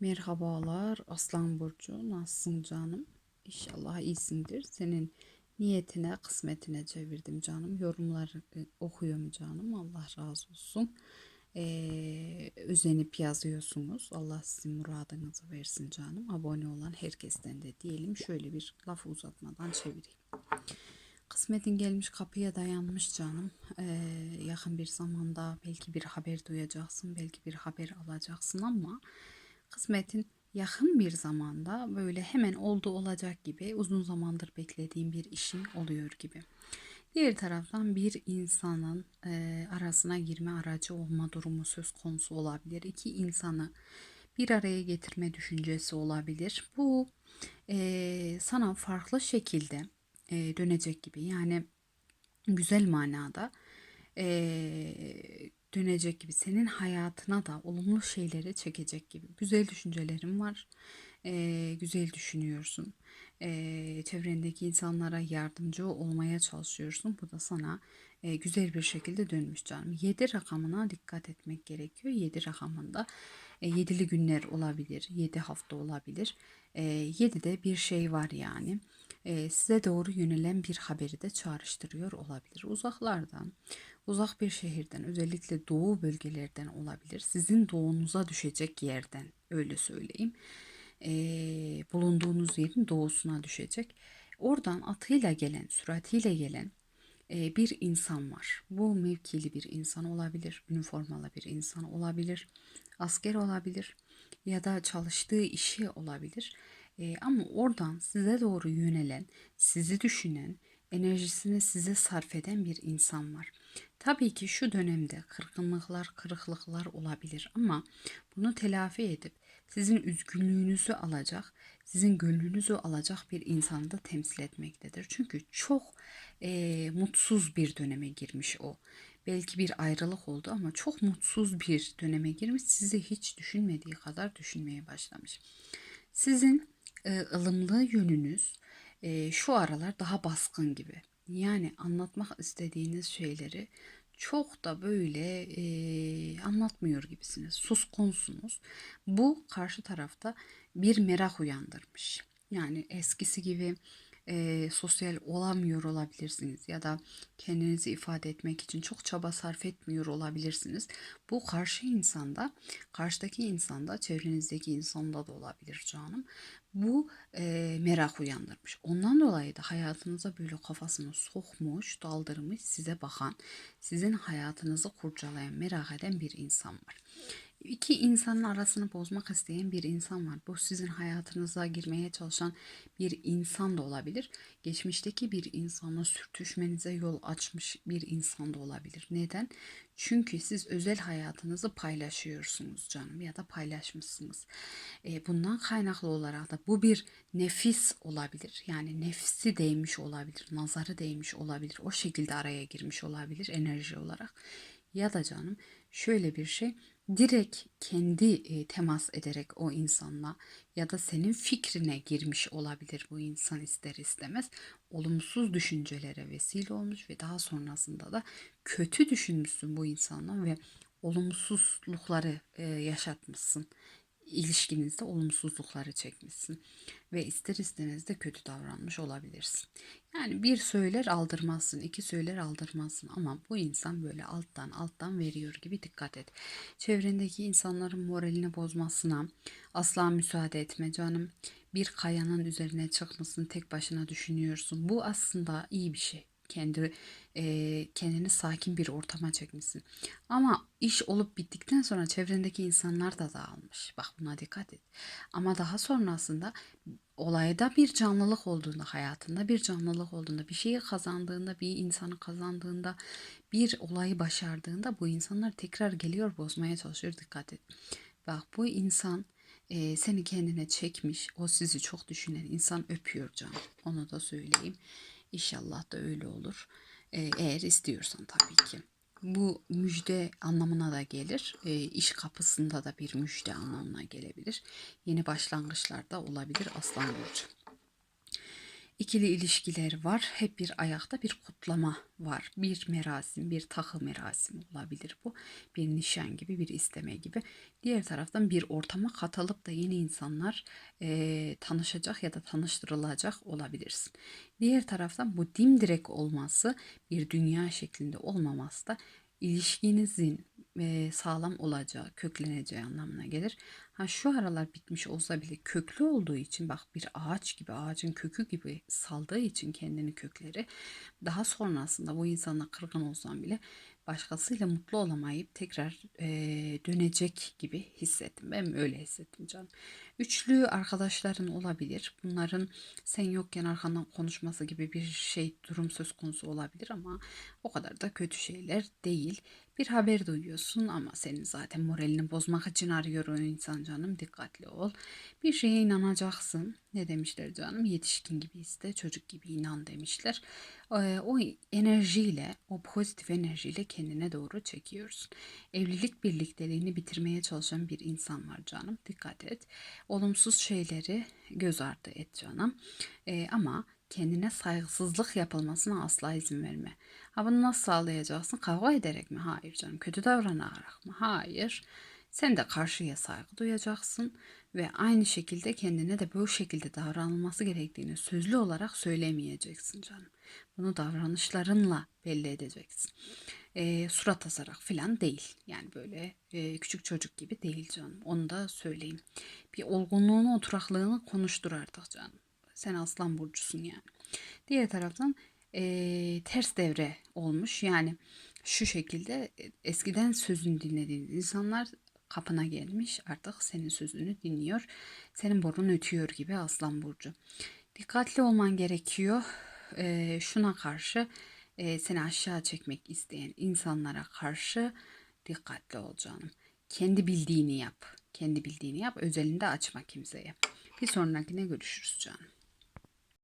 Merhabalar Aslan Burcu. Nasılsın canım? İnşallah iyisindir. Senin niyetine, kısmetine çevirdim canım. Yorumları e, okuyorum canım. Allah razı olsun. Ee, özenip yazıyorsunuz. Allah sizin muradınızı versin canım. Abone olan herkesten de diyelim. Şöyle bir laf uzatmadan çevireyim. Kısmetin gelmiş kapıya dayanmış canım. Ee, yakın bir zamanda belki bir haber duyacaksın, belki bir haber alacaksın ama kısmetin yakın bir zamanda böyle hemen oldu olacak gibi uzun zamandır beklediğim bir işin oluyor gibi. Diğer taraftan bir insanın e, arasına girme aracı olma durumu söz konusu olabilir. İki insanı bir araya getirme düşüncesi olabilir. Bu e, sana farklı şekilde e, dönecek gibi. Yani güzel manada e, dönecek gibi. Senin hayatına da olumlu şeyleri çekecek gibi. Güzel düşüncelerin var. E, güzel düşünüyorsun. E, çevrendeki insanlara yardımcı olmaya çalışıyorsun. Bu da sana e, güzel bir şekilde dönmüş canım. 7 rakamına dikkat etmek gerekiyor. 7 rakamında e, yedili günler olabilir. 7 hafta olabilir. E, 7'de bir şey var yani e, size doğru yönelen bir haberi de çağrıştırıyor olabilir. Uzaklardan, uzak bir şehirden, özellikle doğu bölgelerden olabilir. Sizin doğunuza düşecek yerden, öyle söyleyeyim. E, bulunduğunuz yerin doğusuna düşecek. Oradan atıyla gelen, süratiyle gelen e, bir insan var. Bu mevkili bir insan olabilir, üniformalı bir insan olabilir, asker olabilir ya da çalıştığı işi olabilir. E, ama oradan size doğru yönelen, sizi düşünen, enerjisini size sarf eden bir insan var. Tabii ki şu dönemde kırgınlıklar, kırıklıklar olabilir ama bunu telafi edip sizin üzgünlüğünüzü alacak, sizin gönlünüzü alacak bir insanı da temsil etmektedir. Çünkü çok e, mutsuz bir döneme girmiş o. Belki bir ayrılık oldu ama çok mutsuz bir döneme girmiş. Sizi hiç düşünmediği kadar düşünmeye başlamış. Sizin e, ılımlı yönünüz e, şu aralar daha baskın gibi. Yani anlatmak istediğiniz şeyleri çok da böyle e, anlatmıyor gibisiniz. Suskunsunuz. Bu karşı tarafta bir merak uyandırmış. Yani eskisi gibi e, sosyal olamıyor olabilirsiniz ya da kendinizi ifade etmek için çok çaba sarf etmiyor olabilirsiniz. Bu karşı insanda, karşıdaki insanda, çevrenizdeki insanda da olabilir canım. Bu e, merak uyandırmış. Ondan dolayı da hayatınıza böyle kafasını sokmuş, daldırmış, size bakan, sizin hayatınızı kurcalayan, merak eden bir insan var iki insanın arasını bozmak isteyen bir insan var. Bu sizin hayatınıza girmeye çalışan bir insan da olabilir. Geçmişteki bir insanla sürtüşmenize yol açmış bir insan da olabilir. Neden? Çünkü siz özel hayatınızı paylaşıyorsunuz canım ya da paylaşmışsınız. E, bundan kaynaklı olarak da bu bir nefis olabilir. Yani nefsi değmiş olabilir, nazarı değmiş olabilir. O şekilde araya girmiş olabilir enerji olarak. Ya da canım şöyle bir şey direkt kendi e, temas ederek o insanla ya da senin fikrine girmiş olabilir bu insan ister istemez. Olumsuz düşüncelere vesile olmuş ve daha sonrasında da kötü düşünmüşsün bu insanla ve olumsuzlukları e, yaşatmışsın ilişkinizde olumsuzlukları çekmişsin ve ister istemez de kötü davranmış olabilirsin. Yani bir söyler aldırmazsın, iki söyler aldırmazsın ama bu insan böyle alttan alttan veriyor gibi dikkat et. Çevrendeki insanların moralini bozmasına asla müsaade etme canım. Bir kayanın üzerine çıkmasın tek başına düşünüyorsun. Bu aslında iyi bir şey kendi e, kendini sakin bir ortama çekmişsin. Ama iş olup bittikten sonra çevrendeki insanlar da dağılmış. Bak buna dikkat et. Ama daha sonrasında olayda bir canlılık olduğunda, hayatında bir canlılık olduğunda, bir şeyi kazandığında, bir insanı kazandığında, bir olayı başardığında bu insanlar tekrar geliyor bozmaya çalışıyor. Dikkat et. Bak bu insan e, seni kendine çekmiş. O sizi çok düşünen insan öpüyor canım. Onu da söyleyeyim. İnşallah da öyle olur. Ee, eğer istiyorsan tabii ki. Bu müjde anlamına da gelir. E, iş kapısında da bir müjde anlamına gelebilir. Yeni başlangıçlar da olabilir Aslan Burcu. İkili ilişkiler var. Hep bir ayakta bir kutlama var. Bir merasim, bir takı merasim olabilir bu. Bir nişan gibi, bir isteme gibi. Diğer taraftan bir ortama katılıp da yeni insanlar eee, tanışacak ya da tanıştırılacak olabilirsin. Diğer taraftan bu dimdirek olması, bir dünya şeklinde olmaması da ilişkinizin sağlam olacağı, kökleneceği anlamına gelir. Ha şu aralar bitmiş olsa bile köklü olduğu için bak bir ağaç gibi ağacın kökü gibi saldığı için kendini kökleri daha sonrasında bu insanla kırgın olsam bile başkasıyla mutlu olamayıp tekrar eee, dönecek gibi hissettim. Ben öyle hissettim canım. Üçlü arkadaşların olabilir. Bunların sen yokken arkandan konuşması gibi bir şey durum söz konusu olabilir ama o kadar da kötü şeyler değil. Bir haber duyuyorsun ama senin zaten moralini bozmak için arıyor o insan canım. Dikkatli ol. Bir şeye inanacaksın. Ne demişler canım? Yetişkin gibi iste, çocuk gibi inan demişler. Ee, o enerjiyle, o pozitif enerjiyle kendine doğru çekiyorsun. Evlilik birlikteliğini bitirmeye çalışan bir insan var canım. Dikkat et. Olumsuz şeyleri göz ardı et canım. Ee, ama kendine saygısızlık yapılmasına asla izin verme. Ha bunu nasıl sağlayacaksın? Kavga ederek mi? Hayır canım. Kötü davranarak mı? Hayır. Sen de karşıya saygı duyacaksın ve aynı şekilde kendine de bu şekilde davranılması gerektiğini sözlü olarak söylemeyeceksin canım. Bunu davranışlarınla belli edeceksin. Ee, surat asarak falan değil. Yani böyle e, küçük çocuk gibi değil canım. Onu da söyleyeyim. Bir olgunluğunu, oturaklığını konuştur artık canım. Sen aslan burcusun yani. Diğer taraftan eee, ters devre olmuş. Yani şu şekilde e, eskiden sözünü dinlediğin insanlar kapına gelmiş artık senin sözünü dinliyor. Senin borun ötüyor gibi aslan burcu. Dikkatli olman gerekiyor. Eee, şuna karşı eee, seni aşağı çekmek isteyen insanlara karşı dikkatli ol canım. Kendi bildiğini yap. Kendi bildiğini yap. Özelinde açma kimseye. Bir sonrakine görüşürüz canım.